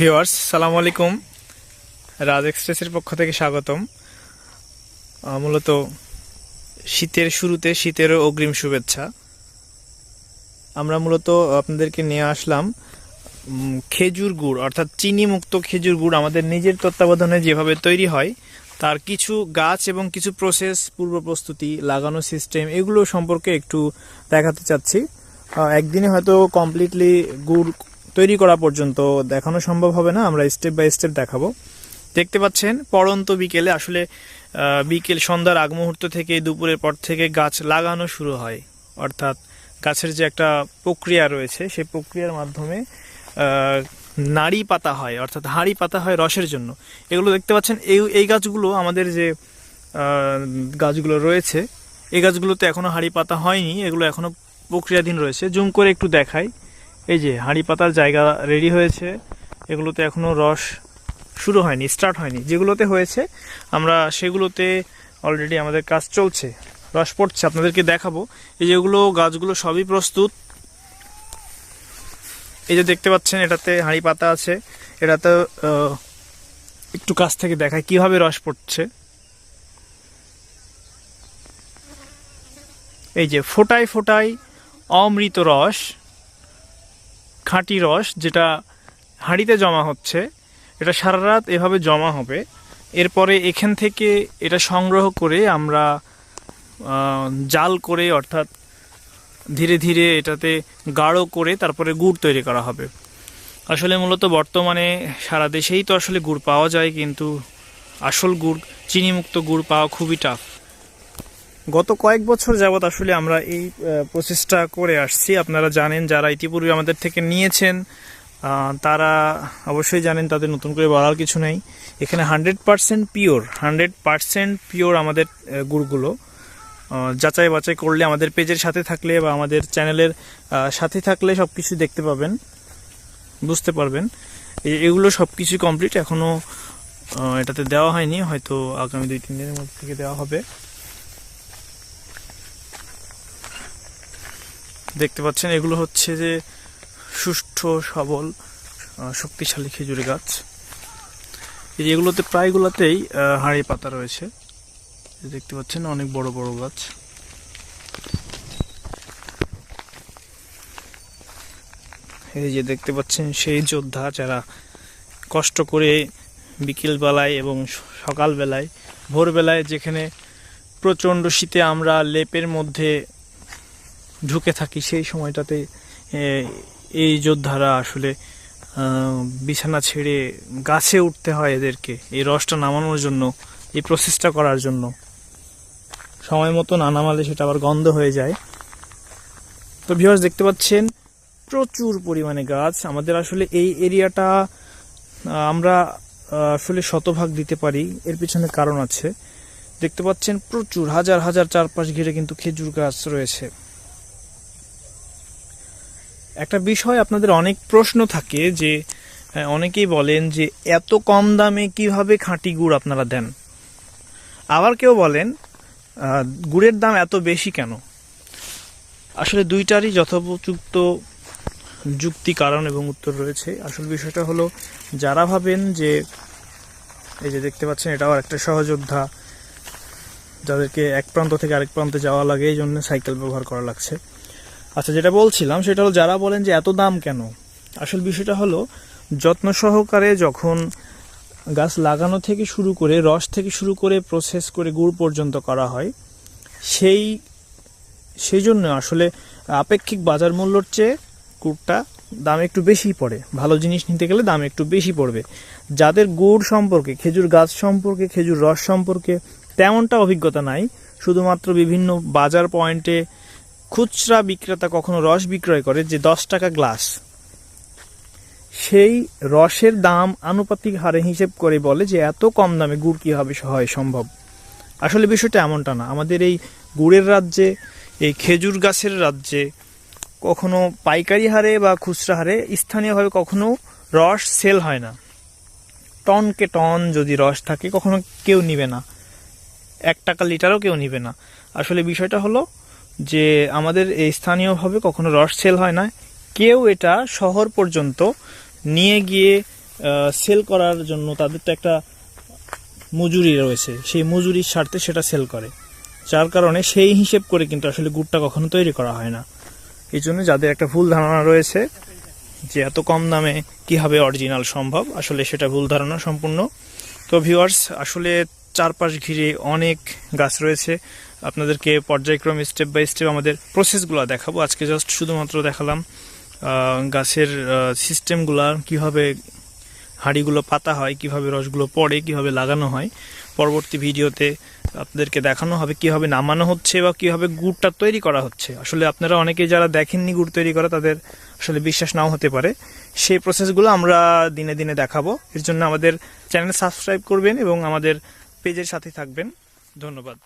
Viewers সালাম আলাইকুম। রাজ এক্সপ্রেসের পক্ষ থেকে স্বাগতম। মূলত শীতের শুরুতে শীতেরও অগ্রিম শুভেচ্ছা। আমরা মূলত আপনাদেরকে নিয়ে আসলাম খেজুর গুড়, অর্থাৎ চিনি মুক্ত খেজুর গুড় আমাদের নিজের তত্ত্বাবধানে যেভাবে তৈরি হয়, তার কিছু গাছ এবং কিছু প্রসেস পূর্ব প্রস্তুতি, লাগানো সিস্টেম এগুলো সম্পর্কে একটু দেখাতে চাচ্ছি। একদিনে হয়তো কমপ্লিটলি গুড় তৈরি করা পর্যন্ত দেখানো সম্ভব হবে না। আমরা স্টেপ বাই স্টেপ দেখাবো। দেখতে পাচ্ছেন পড়ন্ত বিকেলে আসলে বিকেল সন্ধ্যার আগ মুহূর্ত থেকে দুপুরের পর থেকে গাছ লাগানো শুরু হয়। অর্থাৎ গাছের যে একটা প্রক্রিয়া রয়েছে, সেই প্রক্রিয়ার মাধ্যমে নাড়ি পাতা হয়, অর্থাৎ হাঁড়ি পাতা হয় রসের জন্য। এগুলো দেখতে পাচ্ছেন, এই এই গাছগুলো আমাদের যে গাছগুলো রয়েছে, এই গাছগুলোতে এখনও হাঁড়ি পাতা হয়নি, এগুলো এখনও প্রক্রিয়াধীন রয়েছে। জুম করে একটু দেখাই। এই যে হাঁড়ি পাতার জায়গা রেডি হয়েছে, এগুলোতে এখনও রস শুরু হয়নি, স্টার্ট হয়নি। যেগুলোতে হয়েছে, আমরা সেগুলোতে অলরেডি আমাদের কাজ চলছে, রস পড়ছে, আপনাদেরকে দেখাবো। এই যেগুলো গাছগুলো সবই প্রস্তুত। এই যে দেখতে পাচ্ছেন, এটাতে হাঁড়ি পাতা আছে। এটাতে একটু কাছ থেকে দেখায় কীভাবে রস পড়ছে। এই যে ফোটায় ফোটায় অমৃত রস। খাঁটি রস যেটা হাঁড়িতে জমা হচ্ছে, এটা সারা রাত এভাবে জমা হবে। এরপরে এখান থেকে এটা সংগ্রহ করে আমরা জাল করে অর্থাৎ ধীরে ধীরে এটাতে গাঢ় করে তারপরে গুড় তৈরি করা হবে। আসলে মূলত বর্তমানে সারা দেশেই তো আসলে গুড় পাওয়া যায়, কিন্তু আসল গুড়, চিনিমুক্ত গুড় পাওয়া খুবই টাফ গত কয়েক বছর যাবৎ আসলে আমরা এই প্রসেসটা করে আসছি। আপনারা জানেন যারা ইতিপূর্বে আমাদের থেকে নিয়েছেন তারা অবশ্যই জানেন তাদের নতুন করে বলার কিছু নেই। এখানে hundred percent pure, hundred percent pure আমাদের গুড়গুলো যাচাই বাছাই করলে আমাদের পেজের সাথে থাকলে বা আমাদের চ্যানেলের সাথে থাকলে সব কিছু দেখতে পাবেন, বুঝতে পারবেন। এগুলো সব কিছু কমপ্লিট এখনও এটাতে দেওয়া হয়নি, হয়তো আগামী দুই, তিন দিনের মধ্যে থেকে দেওয়া হবে। দেখতে পাচ্ছেন, এগুলো হচ্ছে যে সুষ্ঠ, সবল শক্তিশালী খেজুর গাছ। এগুলোতে প্রায়গুলোতেই হাঁড়ি পাতা রয়েছে। দেখতে পাচ্ছেন, অনেক বড় বড় গাছ। এই যে দেখতে পাচ্ছেন, সেই যোদ্ধা যারা কষ্ট করে বিকেল বেলায় এবং সকালবেলায়, ভোরবেলায় যেখানে প্রচণ্ড শীতে আমরা লেপের মধ্যে ঢুকে থাকি সেই সময়টাতে এই যোদ্ধারা আসলে বিছানা ছেড়ে গাছে উঠতে হয় এদেরকে, এই রসটা নামানোর জন্য, এই প্রসেসটা করার জন্য। সময় মতো না নামালে সেটা আবার গন্ধ হয়ে যায়। তো ভিউয়ার্স দেখতে পাচ্ছেন, প্রচুর পরিমাণে গাছ। আমাদের আসলে এই এরিয়াটা আমরা আসলে শতভাগ দিতে পারি। এর পিছনে কারণ আছে। দেখতে পাচ্ছেন, প্রচুর, হাজার হাজার চারপাশ ঘিরে কিন্তু খেজুর গাছ রয়েছে। একটা বিষয় আপনাদের অনেক প্রশ্ন থাকে যে অনেকেই বলেন যে, এত কম দামে কীভাবে খাঁটি গুড় আপনারা দেন? আবার কেউ বলেন গুড়ের দাম এত বেশি কেন? আসলে দুইটারই যথোপযুক্ত যুক্তি, কারণ এবং উত্তর রয়েছে। আসল বিষয়টা হলো, যারা ভাবেন যে, এই যে দেখতে পাচ্ছেন, এটাও একটা সহযোদ্ধা, যাদেরকে এক প্রান্ত থেকে আরেক প্রান্তে যাওয়া লাগে, এই জন্য সাইকেল ব্যবহার করা লাগছে। আচ্ছা যেটা বলছিলাম সেটা হলো যারা বলেন যে এত দাম কেন? আসল বিষয়টা হলো যত্ন সহকারে যখন গাছ লাগানো থেকে শুরু করে, রস থেকে শুরু করে প্রসেস করে গুড় পর্যন্ত করা হয়, সেই সেই জন্য আসলে আপেক্ষিক বাজার মূল্যর চেয়ে গুড়টা দাম একটু বেশি পড়ে। ভালো জিনিস নিতে গেলে দাম একটু বেশি পড়বে। যাদের গুড় সম্পর্কে, খেজুর গাছ সম্পর্কে, খেজুর রস সম্পর্কে তেমনটা অভিজ্ঞতা নাই, শুধুমাত্র বিভিন্ন বাজার পয়েন্টে খুচরা বিক্রেতা কখনো রস বিক্রয় করে যে দশ টাকা গ্লাস। সেই রসের দাম আনুপাতিক হারে হিসেব করে বলে যে এত কম দামে গুড় কীভাবে হয় সম্ভব? আসলে বিষয়টা এমনটা না। আমাদের এই গুড়ের রাজ্যে, এই খেজুর গাছের রাজ্যে কখনো পাইকারি হারে বা খুচরা হারে স্থানীয়ভাবে কখনো রস সেল হয় না। টনকে টন যদি রস থাকে কখনো কেউ নিবে না। এক টাকা লিটারও কেউ নিবে না। আসলে বিষয়টা হলো যে আমাদের এই স্থানীয়ভাবে কখনো রস সেল হয় না। কেউ এটা শহর পর্যন্ত নিয়ে গিয়ে সেল করার জন্য তাদের তো একটা মজুরি রয়েছে। সেই মজুরির স্বার্থে সেটা সেল করে। যার কারণে সেই হিসেব করে কিন্তু আসলে গুড়টা কখনো তৈরি করা হয় না। এই জন্য যাদের একটা ভুল ধারণা রয়েছে যে এত কম দামে কীভাবে অরিজিনাল সম্ভব, আসলে সেটা ভুল ধারণা সম্পূর্ণ। তো ভিউয়ার্স আসলে চারপাশ ঘিরে অনেক গাছ রয়েছে। আপনাদেরকে পর্যায়ক্রমে স্টেপ বাই স্টেপ আমাদের প্রসেসগুলো দেখাবো। আজকে জাস্ট শুধুমাত্র দেখালাম গাছের সিস্টেমগুলো কীভাবে হাঁড়িগুলো পাতা হয়, কীভাবে রসগুলো পড়ে, কীভাবে লাগানো হয়। পরবর্তী ভিডিওতে আপনাদেরকে দেখানো হবে কীভাবে নামানো হচ্ছে বা কীভাবে গুড়টা তৈরি করা হচ্ছে। আসলে আপনারা অনেকে যারা দেখেননি গুড় তৈরি করা, তাদের আসলে বিশ্বাস নাও হতে পারে। সেই প্রসেসগুলো আমরা দিনে দিনে দেখাবো। এর জন্য আমাদের চ্যানেল সাবস্ক্রাইব করবেন এবং আমাদের পেজের সাথে থাকবেন। ধন্যবাদ।